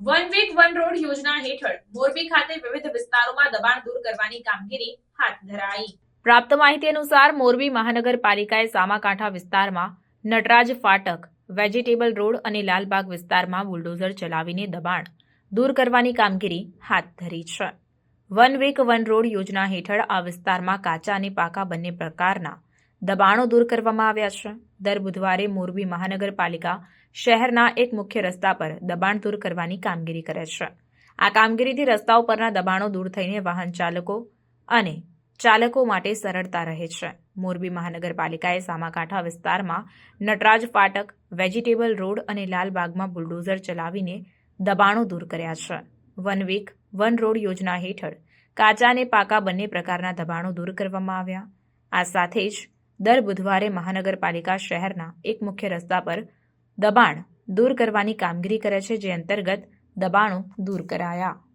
One week one road યોજના હેઠળ મોરબી ખાતે વિવિધ વિસ્તારોમાં દબાણ દૂર કરવાની કામગીરી હાથ ધરાઈ. પ્રાપ્ત માહિતી અનુસાર મોરબી મહાનગરપાલિકાએ સામાકાંઠા વિસ્તારમાં નટરાજ ફાટક, વેજીટેબલ રોડ અને લાલબાગ વિસ્તારમાં બુલડોઝર ચલાવીને દબાણ દૂર કરવાની કામગીરી હાથ ધરી છે. વન વીક વન રોડ યોજના હેઠળ આ વિસ્તારમાં કાચા અને પાકા બંને પ્રકારના દબાણો દૂર કરવામાં આવ્યા છે. દર બુધવારે મોરબી મહાનગરપાલિકા શહેરના એક મુખ્ય રસ્તા પર દબાણ દૂર કરવાની કામગીરી કરે છે. આ કામગીરીથી રસ્તાઓ પરના દબાણો દૂર થઈને વાહન ચાલકો અને ચાલકો માટે સરળતા રહે છે. મોરબી મહાનગરપાલિકાએ સામાકાંઠા વિસ્તારમાં નટરાજ ફાટક, વેજીટેબલ રોડ અને લાલબાગમાં બુલડોઝર ચલાવીને દબાણો દૂર કર્યા છે. વન વીક, વન રોડ યોજના હેઠળ કાચા અને પાકા બંને પ્રકારના દબાણો દૂર કરવામાં આવ્યા. આ સાથે જ દર બુધવારે મહાનગરપાલિકા શહેરના એક મુખ્ય રસ્તા પર દબાણ દૂર કરવાની કામગીરી કરે છે, જે અંતર્ગત દબાણો દૂર કરાયા.